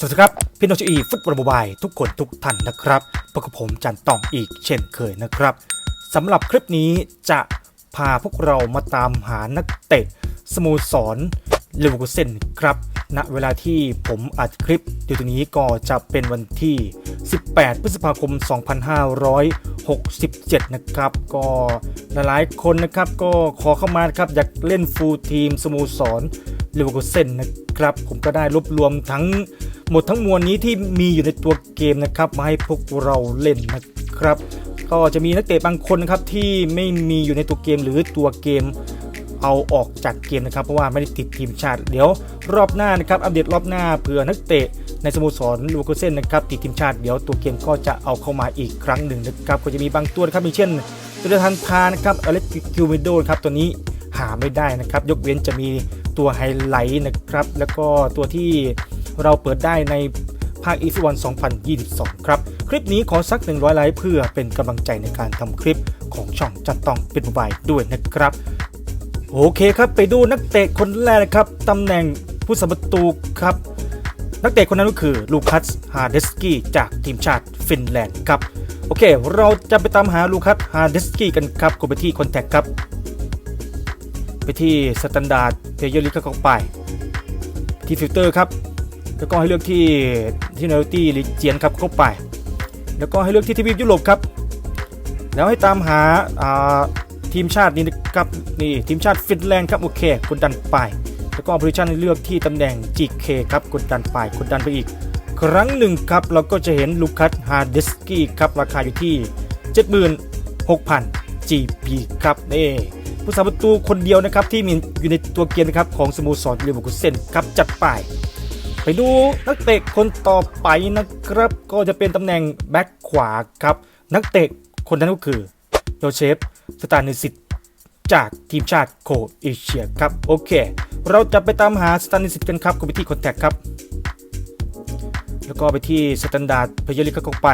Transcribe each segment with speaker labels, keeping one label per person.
Speaker 1: สวัสดีครับ พี่น้องชาวอีฟุตบอลโมบายทุกคนทุกท่านนะครับพบกับผมจันตองอีกเช่นเคยนะครับสำหรับคลิปนี้จะพาพวกเรามาตามหานักเตะสโมสรเลเวอร์คูเซนครับณเวลาที่ผมอัดคลิปอยู่ตรงนี้ก็จะเป็นวันที่ 18 พฤษภาคม 2567 นะครับ ก็หลายๆคนนะครับก็ขอเข้ามาครับอยากเล่นฟูลทีมสโมสรเลเวอร์คูเซนนะครับ ผมก็ได้รวบรวมทั้ง หมดทั้งมวลนี้ที่มีอยู่ในตัวเกมนะครับมาให้พวกเราเล่นนะครับ ก็จะมีนักเตะบางคนนะครับที่ไม่มีอยู่ในตัวเกมหรือตัวเกมเอาออกจากเกมนะครับ เพราะว่าไม่ได้ติดทีมชาติ เดี๋ยวรอบหน้านะครับอัปเดตรอบหน้าเผื่อนักเตะในสโมสรลเวอร์คูเซนนะครับติดทีมชาติเดี๋ยวตัวเกมก็จะเอาเข้ามาอีกครั้งหนึ่งนะครับก็จะมีบางตัวนะครับมีเช่นตัวทันทานะครับอเล็กคิวมิโดครับตัวนี้หาไม่ได้นะครับ ยกเว้นจะมีตัวไฮไลท์นะครับ แล้วก็ตัวที่ เราเปิดได้ในภาคอีสวัน2022 ครับ คลิปนี้ขอสัก 100 ไลค์เพื่อเป็นกำลังใจในการทำคลิปของช่องจัดต้องเป็นบายด้วยนะครับ โอเคครับไปดูนักเตะคนแรกนะครับตำแหน่งผู้สาประตูครับ นักเตะคนนั้นก็คือลูคัสฮาเดสกี้จากทีมชาติฟินแลนด์ครับโอเค เราจะไปตามหาลูคัสฮาเดสกี้กันครับกดไปที่คอนแทคครับ ไปที่สแตนดาร์ดเพย์เยอร์ลิก็เข้าไป ที่ฟิลเตอร์ครับ แล้วก็ให้เลือกที่ที่เนลตี้ลิเจียนครับเข้าไป แล้วก็ให้เลือกที่ทวีปยุโรปครับ แล้วให้ตามหาาทีมชาตินี้นะครับนี่ทีมชาติฟินแลนด์ครับโอเคกดดันไป แล้วก็โพซิชันให้เลือกที่ตำแหน่ง GK ครับกดดันไปกดดันไปอีก ครั้งหนึ่งครับเราก็จะเห็นลูคัสฮาร์เดสกี้ครับราคาอยู่ที่ 76,000 GP ครับนี่ผู้สาประตูคนเดียวนะครับที่มีอยู่ในตัวเกมนะครับของสโมสรเลเวอร์คูเซนครับจัดไป ไปดูนักเตะคนต่อไปนะครับ ก็จะเป็นตำแหน่งแบ็คขวาครับ นักเตะคนนั้นก็คือโยเชฟสตานิสิตจากทีมชาติโคเอเชียครับ โอเค เราจะไปตามหาสตานิสิตกันครับก็ไปที่คอนแทคครับ แล้วก็ไปที่สแตนดาร์ดเพย์ลิกก็ไป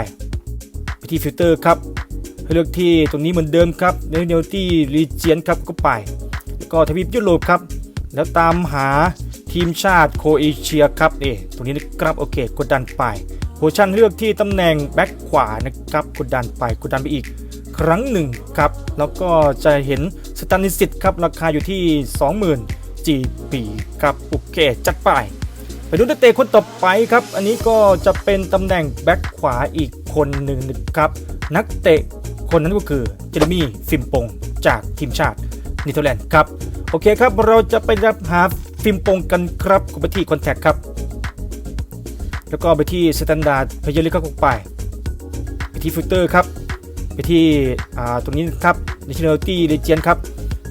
Speaker 1: ไปที่ฟิลเตอร์ครับให้เลือกที่ตรงนี้เหมือนเดิมครับในเนลที่รีเจียนครับก็ไป แล้วก็ทวีปยุโรปครับ แล้วตามหา ทีมชาติโคเอเชียครับเอตรงนี้นะครับโอเคกดดันไปโพชั่นเลือกที่ตำแหน่งแบ็คขวานะครับกดดันไปกดดันไปอีกครั้งหนึ่งครับ แล้วก็จะเห็นสแตนนิสิตครับ ราคาอยู่ที่ 20,000 GP ครับโอเค จัดไป ไปดูนักเตะคนต่อไปครับ อันนี้ก็จะเป็นตำแหน่งแบ็คขวาอีกคนหนึ่งนะครับ นักเตะคนนั้นก็คือเจเรมี่ฟิมปงจากทีมชาติเนเธอร์แลนด์ครับ โอเคครับ เราจะไปรับหา ฟิล์มปงกันครับก็ไปที่คอนแทคครับ แล้วก็ไปที่สแตนดาร์ดพยลิก็ไป ไปที่ฟิลเตอร์ครับ ไปที่อ่าตรงนี้ครับ nationality region ครับ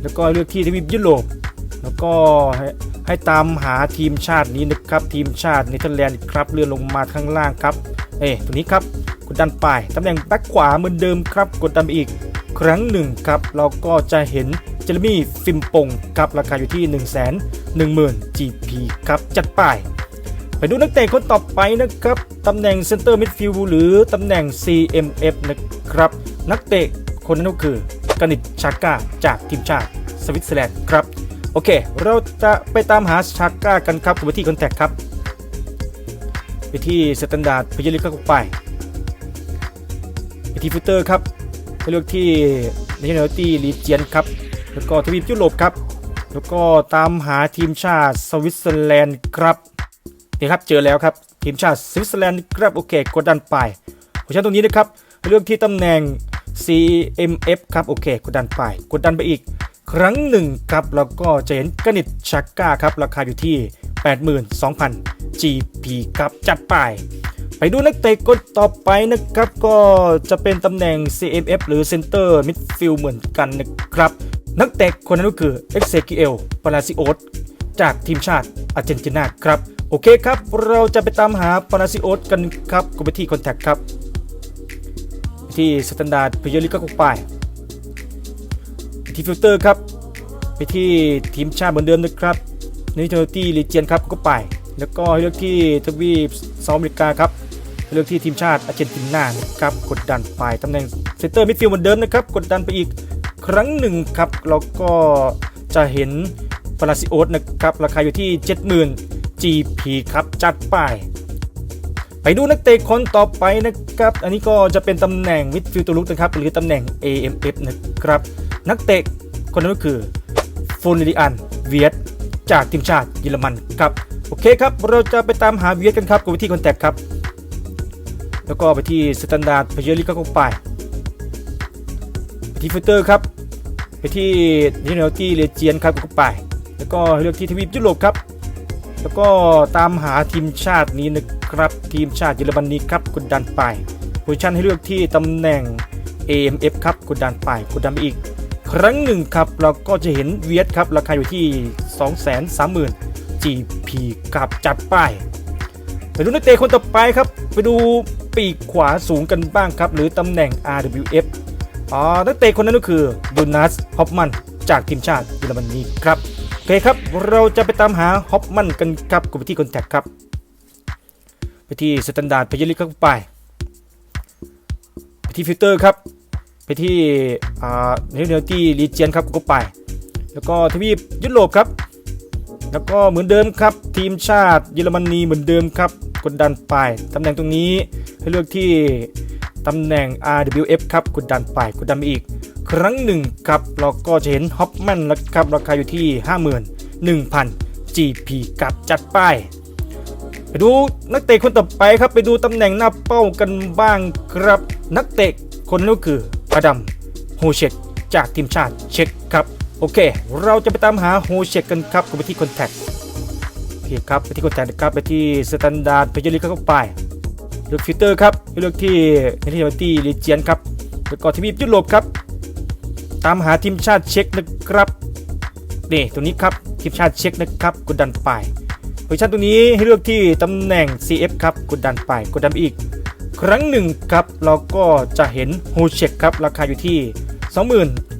Speaker 1: แล้วก็เลือกที่ทวีปยุโรป แล้วก็ให้ให้ตามหาทีมชาตินี้นะครับ ทีมชาติเนเธอร์แลนด์ครับเลื่อนลงมาข้างล่างครับ เอ้ตรงนี้ครับกดดันไปตำแหน่งแบ็คขวาเหมือนเดิมครับ กดดันอีกครั้งหนึ่งครับ เราก็จะเห็น เจเรมี่ฟิมปงครับราคาอยู่ที่ 1 1 0 0 0 0 GP ครับจัดไปไปดูนักเตะคนต่อไปนะครับตำแหน่งเซนเตอร์มิดฟิลด์หรือตำแหน่ง CMF นะครับ นักเตะคนนั้นก็คือกนิตชาก้าจากทีมชาติสวิตเซอร์แลนด์ครับ โอเค เราจะไปตามหาชาก้ากันครับกับไปที่คอนแทคครับ ไปที่สแตนดาร์ดพยลิก็ไป ไปที่ฟิลเตอร์ครับไปเลือกที่ nationality region ครับ แล้วก็ทวีปยุโรปครับ แล้วก็ตามหาทีมชาติสวิตเซอร์แลนด์ครับนี่ครับเจอแล้วครับทีมชาติสวิตเซอร์แลนด์ครับโอเคกดดันไปเพราะฉะนั้นตรงนี้นะครับเลือกที่ตำแหน่ง CMF ครับโอเคกดดันไป กดดันไปอีกครั้งหนึ่งครับแล้วก็จะเห็นกนิตชักก้าครับราคาอยู่ที่ 82,000 GP ครับจัดไป ไปดูนักเตะคนต่อไปนะครับ ก็จะเป็นตำแหน่ง CMF หรือ Center Midfield เหมือนกันนะครับ นักเตะคนนั้นก็คือ e x e q i e l p a l a c i o s จากทีมชาติอาร์เจนตินาครับ โอเคครับ เราจะไปตามหา p a l a c i o s กันครับก็ไปที่ Contact ครับ ที่ Standard p r e m i e r League ก็ไปไปที่ฟิลเตอร์ครับ ไปที่ทีมชาติเหมือนเดิมนะครับในทีมที่ลีเจียนครับก็ไป แล้วก็เลือกที่ทวีปเซาท์อเมริกาครับ เลือกที่ทีมชาติอาร์เจนตินานะครับกดดันไปตำแหน่งเซนเตอร์มิดฟิลด์เหมือนเดิมนะครับกดดันไปอีกครั้งหนึ่งครับแล้วก็จะเห็นปาราซิโอสนะครับราคาอยู่ที่ 70,000 GP ครับจัดไป ไปดูนักเตะคนต่อไปนะครับ อันนี้ก็จะเป็นตำแหน่งมิดฟิลด์ตัวลุกนะครับหรือตำแหน่ง AMF นะครับ นักเตะคนนั้นก็คือฟูนิลิอันเวียตจากทีมชาติเยอรมันครับ โอเคครับ เราจะไปตามหาเวียตกันครับกับวิธีคอนแทคครับ แล้วก็ไปที่สแตนดาร์ดเพเยอร์ลิก็เข้าไปไปที่ฟิลเตอร์ครับไปที่นิเนลตี้เลเจียนครับก็ไป แล้วก็เลือกที่ทวีปยุโรปครับ แล้วก็ตามหาทีมชาตินี้นะครับทีมชาติเยอรมนีครับกดดันไปโพซิชันให้เลือกที่ตำแหน่ง AMF ครับกดดันไปกดดันไปอีก ครั้งหนึ่งครับเราก็จะเห็นเวียดครับราคาอยู่ที่ 230,000 GP กับจัดไปไปดูนักเตะคนต่อไปครับ ไปดู ปีกขวาสูงกันบ้างครับ หรือตำแหน่ง RWF อ๋อนักเตะคนนั้นก็คือยูนัสฮอปมันจากทีมชาติเยอรมนีครับโอเคครับ เราจะไปตามหาฮอปมันกันครับกับไปที่คอนแทคครับไปที่สแตนดาร์ดไปยลิกเข้าไป ไปที่ฟิลเตอร์ครับไปที่อ่าเนเนลตี้รีเจียนครับก็ไป แล้วก็ทวีปยุโรปครับ แล้วก็เหมือนเดิมครับ ทีมชาติเยอรมนีเหมือนเดิมครับ กดดันไปตำแหน่งตรงนี้ให้เลือกที่ตำแหน่ง RWF ครับกดดันไปกดดันไปอีก ครั้งหนึ่งครับเราก็จะเห็นฮอปแมนแล้วครับราคาอยู่ที่ 51,000 GP กับจัดไปไปดูนักเตะคนต่อไปครับไปดูตำแหน่งหน้าเป้ากันบ้างครับ นักเตะคนนั้ก็คืออดัมโฮเชตจากทีมชาติเช็กครับ โอเค เราจะไปตามหาโฮเชตกันครับกับไปที่คอนแทค เคครับไปที่คอนแทคนครับไปที่สแตนดาร์ดเพจลิเข้าไปเลือกฟิลเตอร์ครับเลือกที่เนเธอร์แลนด์ลีเจียนครับแล้วก็ทวีปยุโรปครับตามหาทีมชาติเช็กนะครับนี่ตัวนี้ครับทีมชาติเช็กนะครับกดดันไปโพซิชันตัวนี้ให้เลือกที่ตำแหน่ง CF ครับกดดันไปกดดันอีก ครั้งหนึ่งครับเราก็จะเห็นโฮเช็กครับราคาอยู่ที่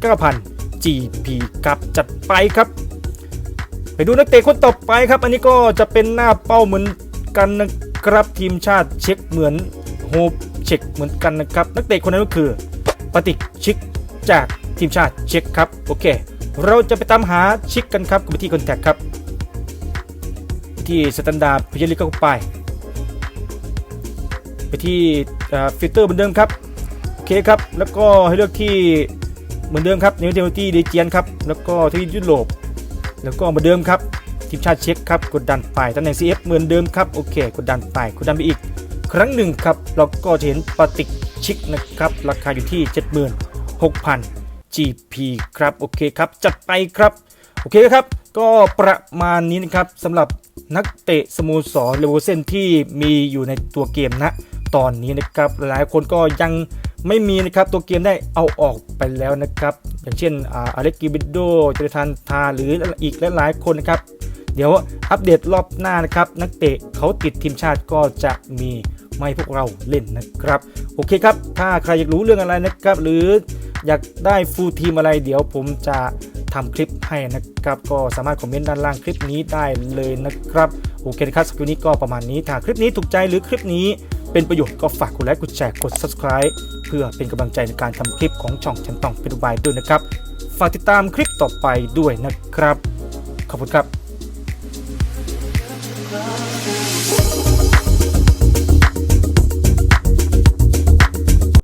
Speaker 1: 29,000 GP ครับจัดไปครับ ไปดูนักเตะคนต่อไปครับ อันนี้ก็จะเป็นหน้าเป้าเหมือนกันนะครับทีมชาติเช็กเหมือนโฮเช็กเหมือนกันนะครับ นักเตะคนนั้นก็คือปฏิชิกจากทีมชาติเช็กครับโอเค เราจะไปตามหาชิกกันครับกับที่คอนแทคครับไปที่สแตนดาร์ดพิจาริก็ไป ไปที่ฟิลเตอร์เหมือนเดิมครับโอเคครับแล้วก็ให้เลือกที่เหมือนเดิมครับเนวเดลตี้เดเจียนครับแล้วก็ที่ยุโรป แล้วก็เหมือนเดิมครับทีมชาติเช็กครับกดดันไปตำแหน่ง CF เหมือนเดิมครับโอเคกดดันไปกดดันไปอีก ครั้งหนึ่งครับเราก็จะเห็นปฏิกชิกนะครับราคาอยู่ที่ 76,000 GP ครับโอเคครับจัดไปครับโอเคครับก็ประมาณนี้นะครับสำหรับนักเตะสโมสรเลเวอเซนที่มีอยู่ในตัวเกมนะตอนนี้นะครับหลายคนก็ยัง ไม่มีนะครับตัวเกมได้เอาออกไปแล้วนะครับ อย่างเช่นอาเล็กกิบิโดเจรทันทาหรืออีกหลายๆคนนะครับ เดี๋ยวอัปเดตรอบหน้านะครับ นักเตะเขาติดทีมชาติก็จะมีไม่พวกเราเล่นนะครับ โอเคครับ ถ้าใครอยากรู้เรื่องอะไรนะครับ หรืออยากได้ฟูลทีมอะไร เดี๋ยวผมจะทำคลิปให้นะครับ ก็สามารถคอมเมนต์ด้านล่างคลิปนี้ได้เลยนะครับ โอเคครับสกิลนี้ก็ประมาณนี้ถ้าคลิปนี้ถูกใจหรือคลิปนี้ เป็นประโยชน์ก็ฝากกดไลค์กดแชร์กด subscribe เพื่อเป็นกำลังใจในการทำคลิปของช่องฉันต้องเป็นอุบายด้วยนะครับ ฝากติดตามคลิปต่อไปด้วยนะครับ ขอบคุณครับ